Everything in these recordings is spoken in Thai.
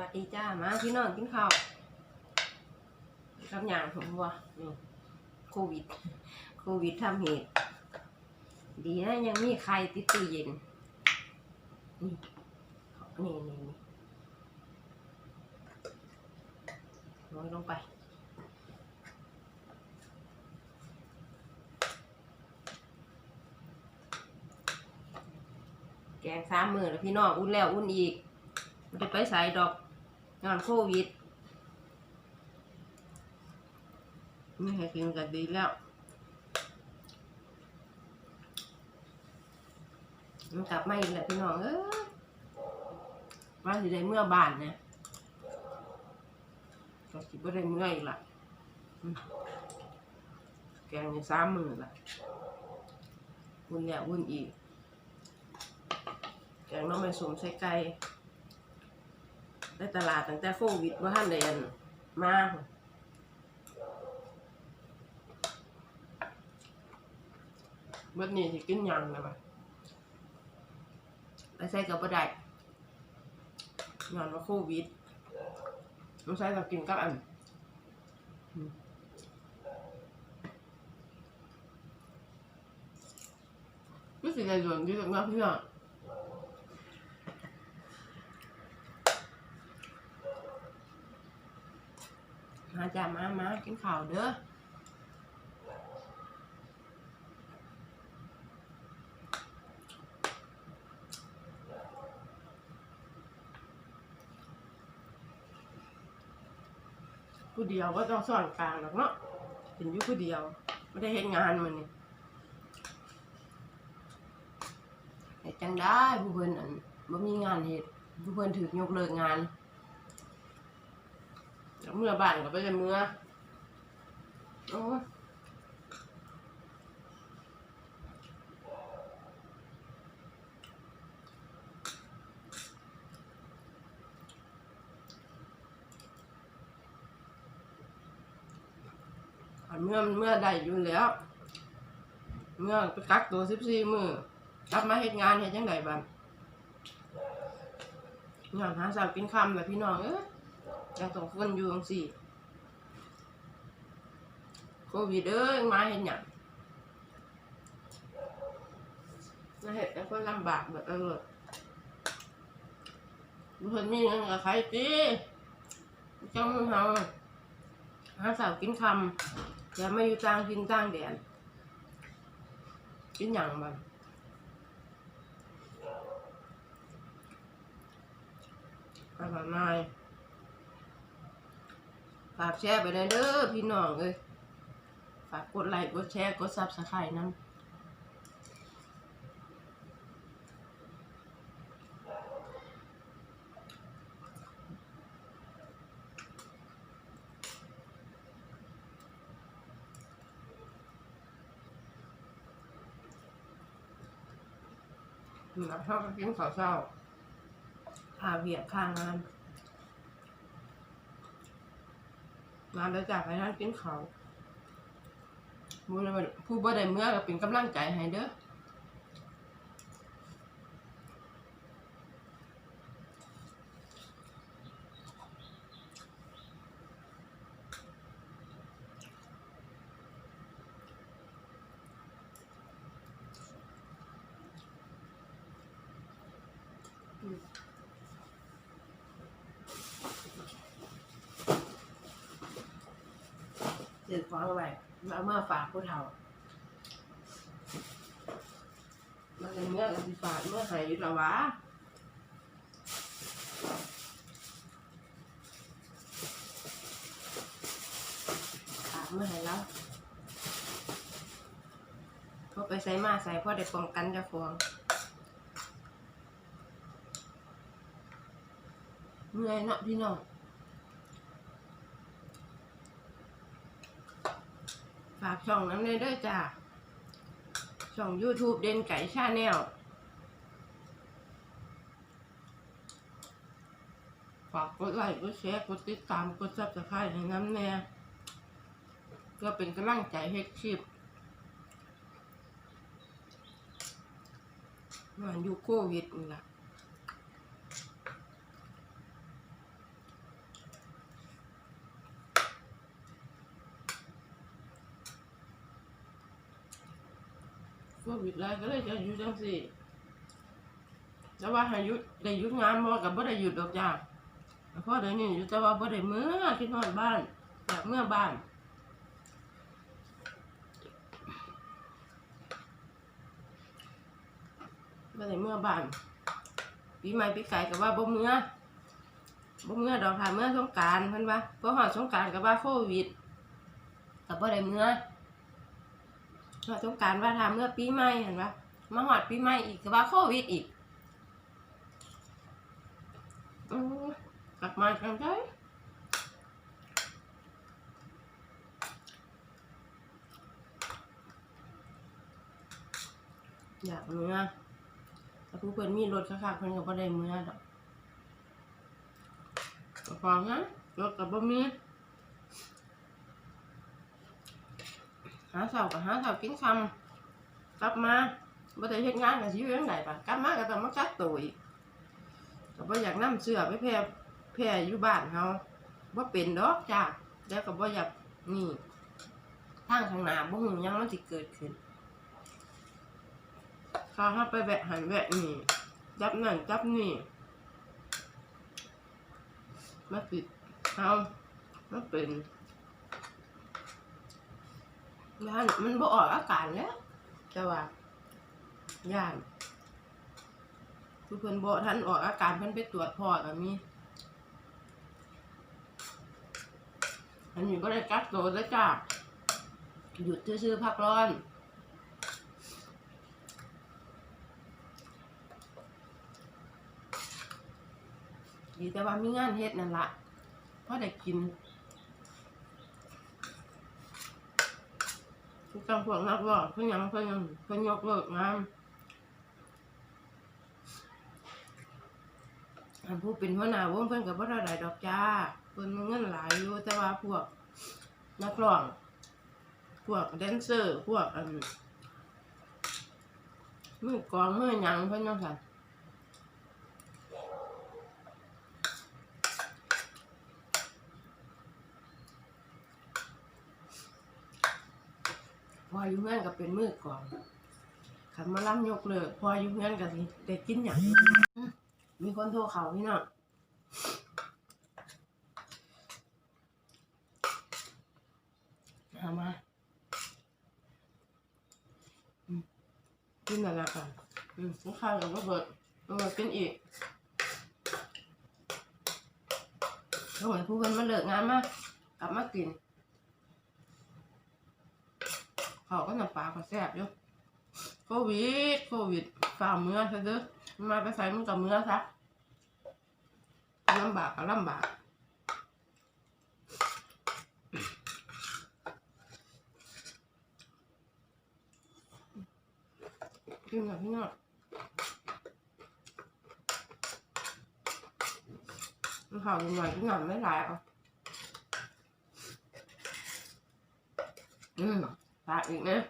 วัสดีจ้ามาพี่น้องกินข้าวกับอย่างผมว่าโควิด โควิดทำเหตุ ดีนะยังมีใครติดตู้เย็น นี่นี่นี่นี่โรยลงไปแกงสามมือแล้วพี่น้องอุ่นแล้วอุ่นอีกไม่ได้ไปใส่ดอก งานโควิดนี่ให้กินกันดีแล้วมันกลับมาอีกแล้วพี่น้องเอ้ยว่าสิได้เมื่อบานเนี่ยก็สิบ่ได้เมื่ออีกละแกงอยู่สามมือละอุ่นแล้วอุ่นอีกแกงน้องไม่สมใส่ไก่ ในตลาดตั้งแต่โควิดว่าท่านเดินมาเมื่อนี้ที่กินยังนะบ่ะไปใส่กับบ่ได้ย้อนว่าโควิดต้องใส่กับกินกับอันรู้สึกไงส่วนที่สุดมากพี่น้อง มาจ้ามามากินข้าวเด้อผู้เดียวก็ต้องสอนกลางหรอกเนาะเป็นอยู่ผู้เดียวไม่ได้เห็นงานมันนี่แต่จังได้ผู้เพิ่นอันบ่มีงานเฮ็ดผู้เพิ่นถูกยกเลิกงาน เมื่อบ้านก็ไปเลยเมื่อโอ้เมื่อเมื่อได้อยู่แล้ว เมื่อไปกักตัวสิบสี่มือกลับมาเฮ็ดงานเฮ็ดจังไดบ้างงานหาสาวกินคำแหละพี่น้องเอ้ ยยังต้องคนอยู่จังสี่โควิดเอ้ยมาเห็นหยังมาเห็นแล้วก็ลำบากแบบเออคคลมีเงินกับใครตีเจ้ามือเฮาหาสาวกินคำอย่ามาอยู่ต่างกินต่างแดนกินหยังบ้างอะไรนาย ฝากแชร์ไปเลยเด้อพี่น้องเอ้ยฝากกดไลค์กดแชร์กดซับสไครต์น้ำนะชอบกินข้าวเช้าพาเวียดข้างงาน งานแล้วจากให้ท่านกินเขาผู้บ่ผู้บ่ได้เมื่อก็เป็นกำลังใจให้เด้อ ถือของไว้เอาเมื่อฝากผู้เฒ่ามันเป็นเมื่อกับฝากเมื่อใหายละวะฝากเมื่อใหายแล้วพอไปใส่มาใส่พ่อได้ป้องกันเจ้าของเมื่อยเนาะพี่น้อง ฝากช่องน้ำเลยด้วยจ้าช่อง YouTube เด่นไก่ชาแนลฝากกดไลค์กดแชร์กดติดตามกดซับสไครต์ให้น้ำแน่เพื่อเป็นกำลังใจให้คลิปมันอยู่โควิดนี่แหละ ควิดแล้วก็เลยจะอยู่จังสี่แต่ว่าให้หยุดได้หยุดงานบ่กับบ่ได้หยุดดอกจ้าเพราะเดี๋ยวนี้อยู่แต่ว่าบ่ได้เมื่อที่นอนบ้านอยากเมื่อบ้านบ่ได้เมื่อบ้านปีใหม่ปีไก่ก็ว่าบ่เมื่อบ่เมื่อดอกค่ะเมื่อสงการเพิ่นว่าเพราะฮอดสงการก็ว่าโควิดก็บ่ได้เมื่อ ฮอดสงการว่าทำเมื่อปีใหม่เห็นปะมาหอดปีใหม่อีกก็ว่าโควิดอีกอือกลับมากันได้อยากเมื่อแต่ผู้เพิ่นมีรถคักๆเพิ่นก็บ่ได้เมื่อดอกฟังนะรถก็บ่มี หาเสากับหาเสากินคำกลับมาบ่ได้เฮ็ดงานกับชีวิตจังไดปะกลับมาก็ต้องมากักตัวอีกก็บ่อยากนำเสื้อไปแพร่แพร่อยู่บ้านเฮาบ่เป็นดอกจ้าแล้วก็บ่อยากนี่ทางข้างหน้าบ่ฮู้หยังมันสิเกิดขึ้นข้าเฮาไปแวะหันแวะนี่จับนั่นจับนี่มาปิดเฮามาเป็น ย่านมันบ่ออกอาการแล้วแต่ว่าย่านคือเพิ่นบ่ทันออกอาการเพิ่นไปตรวจพ่อก็มีอันนี้ก็ได้กักตัวแล้วจ้าหยุดซื่อๆพักร้อนดีแต่ว่ามีงานเฮ็ดนั่นละพอได้กิน ทุกต้องพวกนักรองเพิ่นยังเพิ่นยังเพิ่นยกเลิกงานอันผู้เป็นหัวหน้าวงเพิ่นก็บ่ได้หลายดอกจ้าเพิ่นเงินหลายอยู่แต่ว่าพวกนักร้อง พวกแดนเซอร์ พวกอันมือกองมือหยังเพิ่นจังซั่น ออยู่เฮือนก็เป็นมือกลองคันมาล้ำยกเลิกพออยู่เฮือนก็สิได้กินหยังมีคนโทรเขาพี่น้องเอามากินนั่นแหละค่ะอืมลูกค้าก็เบิดเอามากินอีกเขาเหมือนผู้คนมาเลิกงานมากกลับมากิน เขาก็น้ำปลาก็แซ่บอยู่โควิดโควิดฝ่าเมื่อซะเด้อมาไปใส่มันกับเมื่อซะลำบากก็ลำบากกินกับพี่น้องมันเขาหน่อยกินหน่อยไม่หลายเอะอืม ฝากอีกนะ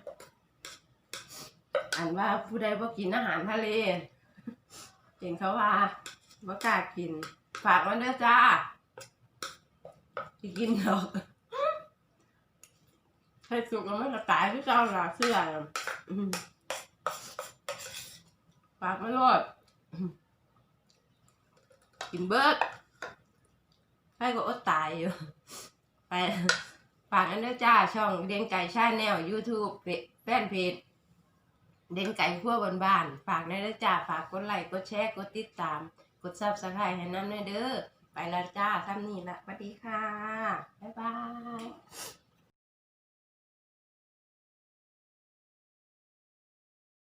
อันว่าผู้ใดบ่กินอาหารทะเล เห็นเขาว่าบ่กล้ากิน ฝากมันเด้อจ้าสิกินดอกให้สุกแล้วมันก็ตายที่เจ้าหลาเสื้อน่อฝากมันรอดกินเบิดใครก็อดตายอยู่ ไป ฝากอันเดอร์จ้าช่องเดงไก่ชาแนลยูทูบแฟนเพจเดงไก่ขั้วบนบ้านฝากในเด้อจ้าฝากกดไลค์กดแชร์กดติดตาม กดซับสไครต์ให้น้ำในเด้อไปละจ้าทำนี่ละสวัสดีค่ะ บ๊ายบาย